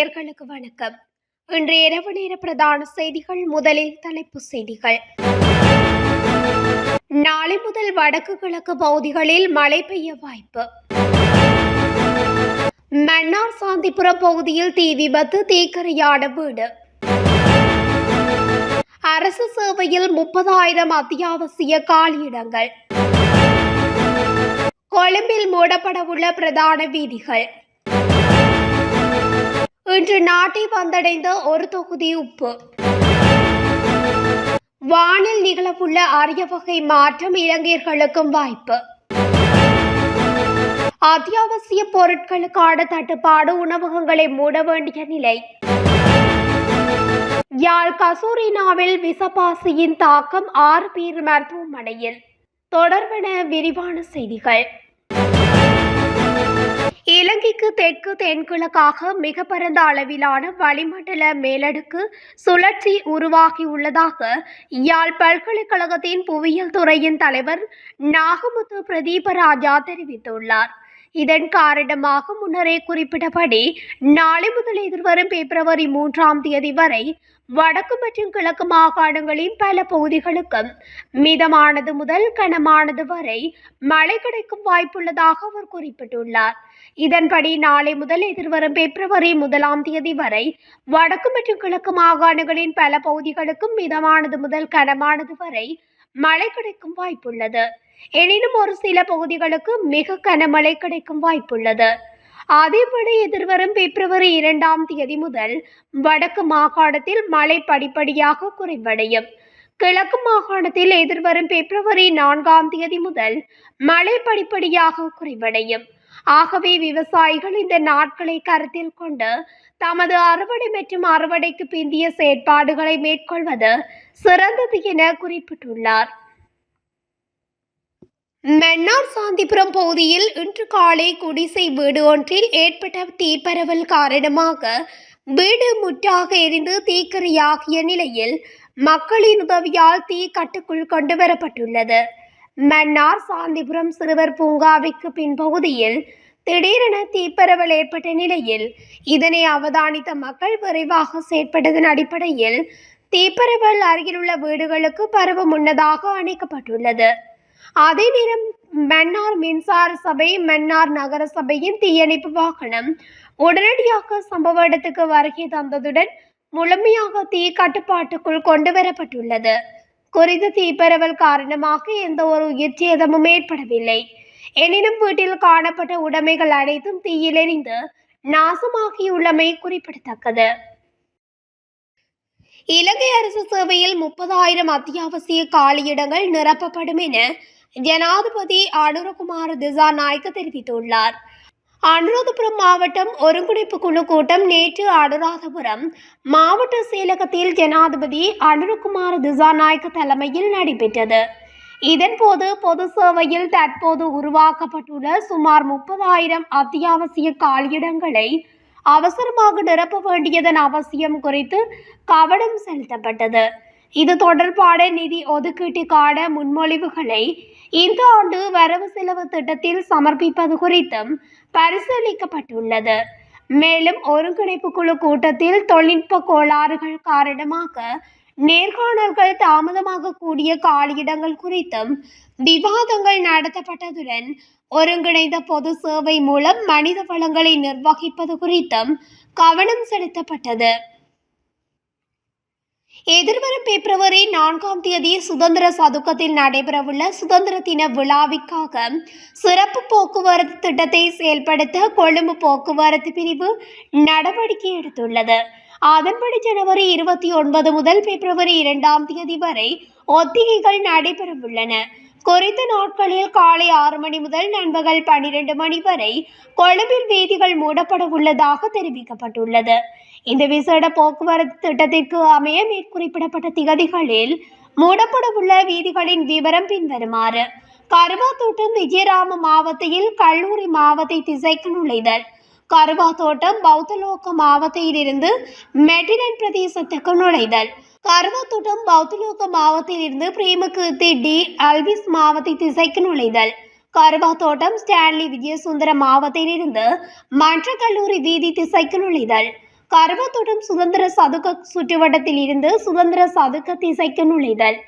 நேயர்களுக்கு வணக்கம். இன்று இரவு நேர பிரதான செய்திகள் முதலில் தலைப்பு செய்திகள். நாளை முதல் வடக்கு கிழக்கு பகுதிகளில் மழை பெய்ய வாய்ப்பு. மன்னார் சாந்திபுரம் பகுதியில் தீ விபத்து தீக்கரையான வீடு. அரசு சேவையில் முப்பதாயிரம் அத்தியாவசிய காலியிடங்கள். கொழும்பில் மூடப்படவுள்ள பிரதான வீதிகள். இன்று நாட்டை வந்தடைந்த ஒரு தொகுதி உப்பு. வானில் நிகழவுள்ள அரிய வகை மாற்றம் இலங்கையர்களுக்கும் வாய்ப்பு. அத்தியாவசிய பொருட்களுக்கான தட்டுப்பாடு உணவகங்களை மூட வேண்டிய நிலை. யாழ் கசூரினாவில் விசபாசியின் தாக்கம் ஆறு பேர் மருத்துவமனையில். தொடர்பென விரிவான செய்திகள். இலங்கைக்கு தெற்கு தென்கிழக்காக மிக பரந்த அளவிலான வளிமண்டல மேலடுக்கு சுழற்சி உருவாகியுள்ளதாக யாழ் பல்கலைக்கழகத்தின் புவியியல் துறையின் தலைவர் நாகமுத்து பிரதீபராஜா தெரிவித்துள்ளார். இதன் காரணமாக முன்னரே குறிப்பிட்டபடி நாளை முதல் எதிர்வரும் பிப்ரவரி மூன்றாம் தேதி வரை வடக்கு மற்றும் கிழக்கு மாகாணங்களின் பல பகுதிகளுக்கும் மிதமானது முதல் கனமானது வரை மழை கிடைக்கும் வாய்ப்புள்ளதாக அவர் குறிப்பிட்டுள்ளார். இதன்படி நாளை முதல் எதிர்வரும் பிப்ரவரி முதலாம் தேதி வரை வடக்கு மற்றும் கிழக்கு மாகாணங்களின் பல பகுதிகளுக்கும் மிதமானது முதல் கனமானது வரை மழை கிடைக்கும் வாய்ப்புள்ளது. எனினும் ஒரு சில பகுதிகளுக்கு மிக கனமழை கிடைக்கும் வாய்ப்புள்ளது. அதேபடி எதிர்வரும் பிப்ரவரி இரண்டாம் தேதி முதல் வடக்கு மாகாணத்தில் மழை படிப்படியாக குறைவடையும். கிழக்கு மாகாணத்தில் எதிர்வரும் பிப்ரவரி நான்காம் தேதி முதல் மழை படிப்படியாக குறைவடையும். ஆகவே விவசாயிகள் இந்த நாட்களை கருத்தில் கொண்டு தமது அறுவடை மற்றும் அறுவடைக்கு பிந்திய செயற்பாடுகளை மேற்கொள்வது சிறந்தது என குறிப்பிட்டுள்ளார். மன்னார் சாந்திபுரம் பகுதியில் இன்று காலை குடிசை வீடு ஒன்றில் ஏற்பட்ட தீப்பரவல் காரணமாக வீடு முற்றாக எரிந்து தீக்கிரையாகிய நிலையில் மக்களின் உதவியால் தீ கட்டுக்குள் கொண்டு வரப்பட்டுள்ளது. மன்னார் சாந்திபுரம் சிறுவர் பூங்காவிற்கு பின்பகுதியில் திடீரென தீப்பரவல் ஏற்பட்ட நிலையில் இதனை அவதானித்த மக்கள் விரைவாக செயற்பட்டதன் அடிப்படையில் தீப்பரவல் அருகிலுள்ள வீடுகளுக்கு பரவ முன்னதாக அணைக்கப்பட்டுள்ளது. அதே நேரம் மன்னார் மின்சார சபை மன்னார் நகர சபையின் தீயணைப்பு வாகனம் உடனடியாக சம்பவ இடத்துக்கு வருகை தந்ததுடன் முழுமையாக தீ கட்டுப்பாட்டுக்குள் கொண்டு வரப்பட்டுள்ளது. குறித்த தீப்பரவல் காரணமாக எந்த ஒரு உயிர் சேதமும் ஏற்படவில்லை. எனினும் வீட்டில் காணப்பட்ட உடைமைகள் அனைத்தும் தீயில் எரிந்து நாசமாகியுள்ளமை குறிப்பிடத்தக்கது. இலங்கை அரசு சேவையில் முப்பதாயிரம் அத்தியாவசிய காலியிடங்கள் நிரப்பப்படும் என ஜனாதிபதி அனுரகுமார் திசாநாயக்க தெரிவித்துள்ளார். அனுராதபுரம் மாவட்டம் ஒருங்கிணைப்பு குழு கூட்டம் நேற்று அனுராதபுரம் மாவட்ட செயலகத்தில் ஜனாதிபதி அனுரகுமார் திசாநாயக்க தலைமையில் நடைபெற்றது. இதன்போது பொது சேவையில் தற்போது உருவாக்கப்பட்டுள்ள சுமார் முப்பதாயிரம் அத்தியாவசிய காலியிடங்களை அவசரமாக நிரப்ப வேண்டியதன் அவசியம் குறித்து கவனம் செலுத்தப்பட்டது. இது தொடர்பான நிதி ஒதுக்கீட்டுக்கான முன்மொழிவுகளை இந்த ஆண்டு வரவு செலவு திட்டத்தில் சமர்ப்பிப்பது குறித்தும் பரிசீலிக்கப்பட்டுள்ளது. மேலும் ஒருங்கிணைப்பு குழு கூட்டத்தில் தொழில்நுட்ப கோளாறுகள் காரணமாக நேர்காணல்கள் தாமதமாக கூடிய காலியிடங்கள் குறித்தும் விவாதங்கள் நடத்தப்பட்டதுடன் ஒருங்கிணைந்த பொது சேவை மூலம் மனித வளங்களை நிர்வகிப்பது குறித்தும் கவனம் செலுத்தப்பட்டது. எதிர்வரும் பிப்ரவரி நான்காம் தேதி சுதந்திர சதுக்கத்தில் நடைபெறவுள்ள சுதந்திர தின விழாவிற்காக சிறப்பு போக்குவரத்து திட்டத்தை செயல்படுத்த கொழும்பு போக்குவரத்து பிரிவு நடவடிக்கை எடுத்துள்ளது. அதன்படி ஜனவரி இருபத்தி ஒன்பது முதல் பிப்ரவரி இரண்டாம் தேதி வரை ஒத்திகைகள் நடைபெறவுள்ளன. குறித்த நாட்களில் காலை ஆறு மணி முதல் நண்பகல் பன்னிரண்டு மணி வரை கொழும்பில் வீதிகள் மூடப்பட உள்ளதாக தெரிவிக்கப்பட்டுள்ளது. இந்த விசேட போக்குவரத்து திட்டத்திற்கு அமைய மேற்குறிப்பிடப்பட்ட திகதிகளில் மூடப்பட உள்ள வீதிகளின் விவரம் பின்வருமாறு கருவாத்தோட்டம் விஜயராம மாவட்டத்தில் கல்லூரி மாவட்ட திசைக்கு நுழைதல். கருவாத்தோட்டம் பௌத்தலோக மாவட்டத்திலிருந்து மெட்டினன் பிரதேசத்துக்கு நுழைதல். கருவாத்தோட்டம் பௌத்தலோக மாவட்டத்திலிருந்து பிரேமகீர்த்தி டி. அல்விஸ் மாவட்ட திசைக்கு நுழைதல். கருவாத்தோட்டம் ஸ்டான்லி விஜயசுந்தர மாவட்டத்திலிருந்து மற்ற கல்லூரி வீதி திசைக்கு நுழைதல். கருவாத்தோட்டம் சுதந்திர சதுக்க சுற்றுவட்டத்தில் இருந்து சுதந்திர சதுக்க திசைக்கு நுழைதல்.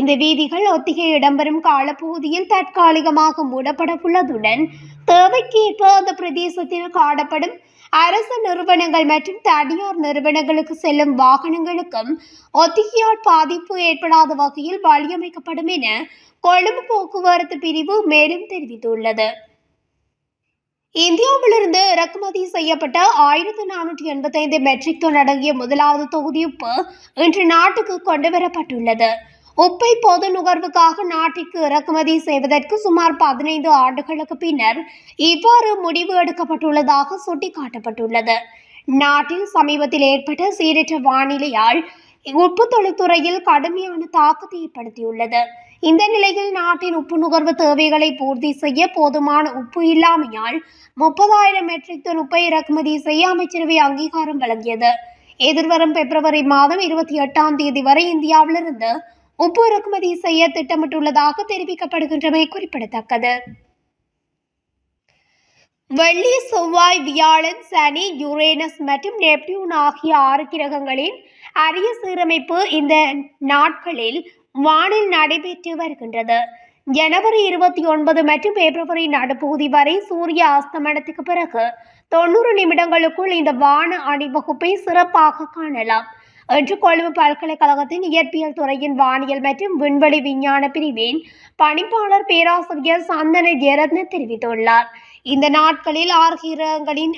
இந்த வீதிகள் ஒத்திகை இடம்பெறும் காலப்பகுதியில் தற்காலிகமாக மூடப்பட உள்ளதுடன் தேவைக்கேற்ப அந்த பிரதேசத்தில் காணப்படும் அரசு நிறுவனங்கள் மற்றும் தனியார் நிறுவனங்களுக்கு செல்லும் வாகனங்களுக்கும் ஒத்திகையால் பாதிப்பு ஏற்படாத வகையில் வழியமைக்கப்படும் என கொழும்பு போக்குவரத்து பிரிவு மேலும் தெரிவித்துள்ளது. இந்தியாவிலிருந்து இறக்குமதி செய்யப்பட்ட ஆயிரத்தி நானூற்றி எண்பத்தைந்து மெட்ரிக் டன் அடங்கிய முதலாவது தொகுதி உப்பு இன்று நாட்டுக்கு கொண்டுவரப்பட்டுள்ளது உப்பை பொது நுகர்வுக்காக நாட்டிற்கு இறக்குமதி செய்வதற்கு சுமார் பதினைந்து ஆண்டுகளுக்கு பின்னர் இவ்வாறு முடிவு எடுக்கப்பட்டுள்ளதாக சுட்டிக்காட்டப்பட்டுள்ளது. நாட்டில் சமீபத்தில் ஏற்பட்ட சீரற்ற வானிலையால் உப்பு தொழில்துறையில் கடுமையான தாக்கத்தை ஏற்படுத்தியுள்ளது. இந்த நிலையில் நாட்டின் உப்பு நுகர்வு தேவைகளை பூர்த்தி செய்ய போதுமான உப்பு இல்லாமையால் முப்பதாயிரம் மெட்ரிக் டன் உப்பை இறக்குமதி செய்ய அமைச்சரவை அங்கீகாரம் வழங்கியது. எதிர்வரும் பிப்ரவரி மாதம் இருபத்தி எட்டாம் தேதி வரை இந்தியாவிலிருந்து உப்பு இறக்குமதி செய்ய திட்டமிட்டுள்ளதாக தெரிவிக்கப்படுகின்றமை குறிப்பிடத்தக்கது. வெள்ளி செவ்வாய் வியாழன் சனி யுரேனஸ் மற்றும் நெப்டியூன் ஆகிய ஆறு கிரகங்களின் அரிய சீரமைப்பு இந்த நாட்களில் வானில் நடைபெற்று வருகின்றது. ஜனவரி இருபத்தி ஒன்பது மற்றும் பிப்ரவரி நடுப்பகுதி வரை சூரிய அஸ்தமனத்துக்கு பிறகு தொண்ணூறு நிமிடங்களுக்குள் இந்த வான அணிவகுப்பை சிறப்பாக காணலாம். என்று கொழும்பு பல்கலைக்கழகத்தின் இயற்பியல் துறையின் வானியல் மற்றும் விண்வெளி விஞ்ஞான பிரிவின் பணிப்பாளர் பேராசிரியர் சந்தன ஜெரத்ன தெரிவித்துள்ளார். இந்த நாட்களில் ஆறு கிரகங்களின்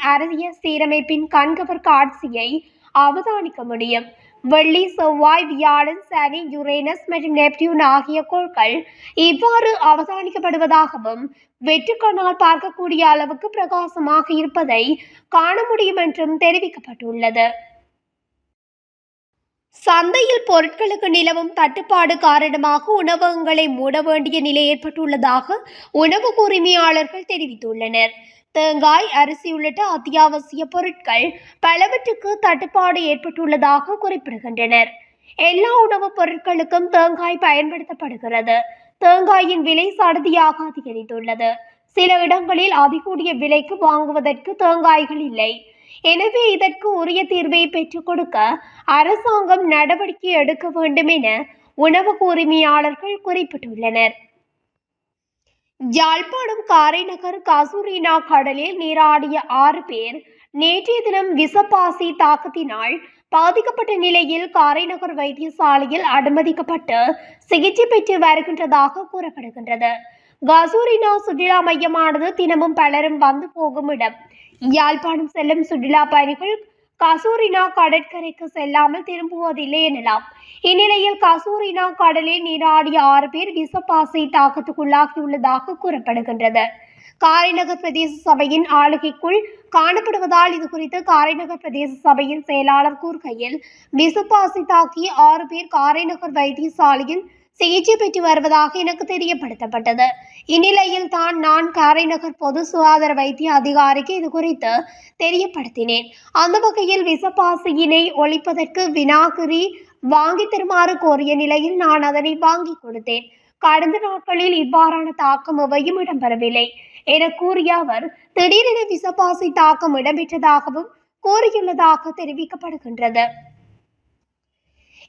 சீரமைப்பின் கண்கவர் காட்சியை அவதானிக்க முடியும். வெள்ளி செவ்வாய் வியாழன் சனி யுரேனஸ் மற்றும் நெப்டியூன் ஆகிய கோள்கள் இவ்வாறு அவதானிக்கப்படுவதாகவும் வெற்றுக்கண்ணால் பார்க்கக்கூடிய அளவுக்கு பிரகாசமாக இருப்பதை காண முடியும் என்றும் தெரிவிக்கப்பட்டுள்ளது. சந்தையில் பொருட்களுக்கு நிலவும் தட்டுப்பாடு காரணமாக உணவகங்களை மூட வேண்டிய நிலை ஏற்பட்டுள்ளதாக உணவு உரிமையாளர்கள் தெரிவித்துள்ளனர். தேங்காய் அரிசி உள்ளிட்ட அத்தியாவசிய பொருட்கள் பலவற்றுக்கு தட்டுப்பாடு ஏற்பட்டுள்ளதாக குறிப்பிடுகின்றனர். எல்லா உணவுப் பொருட்களுக்கும் தேங்காய் பயன்படுத்தப்படுகிறது. தேங்காயின் விலை சடுதியாக அதிகரித்துள்ளது. சில இடங்களில் அதிகூடிய விலைக்கு வாங்குவதற்கு தேங்காய்கள் இல்லை. எனவே இதற்கு உரிய தீர்வை பெற்றுக் கொடுக்க அரசாங்கம் நடவடிக்கை எடுக்க வேண்டும் என உணவு உரிமையாளர்கள் குறிப்பிட்டுள்ளனர். யாழ்ப்பாணம் காரைநகர் கசூரினா கடலில் நீராடிய ஆறு பேர் நேற்றைய தினம் விசப்பாசி தாக்கத்தினால் பாதிக்கப்பட்ட நிலையில் காரைநகர் வைத்தியசாலையில் அனுமதிக்கப்பட்டு சிகிச்சை பெற்று வருகின்றதாக கூறப்படுகின்றது. கசூரினா சுற்றுலா மையமானது தினமும் பலரும் வந்து போகும் இடம். யாழ்ப்பாணம் செல்லும் சுற்றுலா பயணிகள் கசூரினா கடற்கரைக்கு செல்லாமல் திரும்புவதில்லை எனலாம். இந்நிலையில் கசூரினா கடலில் நீராடிய ஆறு பேர் விசப்பாசை தாக்கத்துக்குள்ளாகியுள்ளதாக கூறப்படுகின்றது. காரைநகர் பிரதேச சபையின் ஆளுகைக்குள் காணப்படுவதால் இது குறித்து காரைநகர் பிரதேச சபையின் செயலாளர் கூறுகையில் விசப்பாசி தாக்கி ஆறு பேர் காரைநகர் வைத்தியசாலையில் சிகிச்சை பெற்று வருவதாக எனக்கு தெரியப்படுத்தப்பட்டது. இந்நிலையில் தான் நான் காரைநகர் பொது சுகாதார வைத்திய அதிகாரிக்கு இது குறித்து தெரியப்படுத்தினேன். அந்த வகையில் விசப்பாசியினை ஒழிப்பதற்கு வினாகிரி வாங்கி தருமாறு கோரிய நிலையில் நான் அதனை வாங்கி கொடுத்தேன். கடந்த நாட்களில் இவ்வாறான தாக்கம் எவையும் இடம்பெறவில்லை. என கூறிய அவர் திடீரென விசப்பாசி தாக்கம் இடம்பெற்றதாகவும் கூறியுள்ளதாக தெரிவிக்கப்படுகின்றது.